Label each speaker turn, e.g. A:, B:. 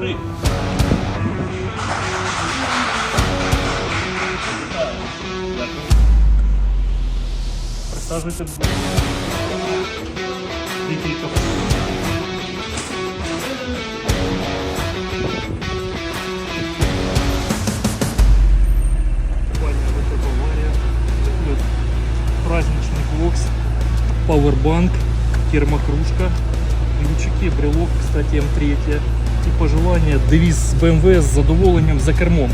A: Три. Бавария. Вот Праздничный бокс. Пауэрбанк. Термокружка. Ключики, брелок, кстати, М3. Пожелание, девиз с BMW с задоволеннем за кермом.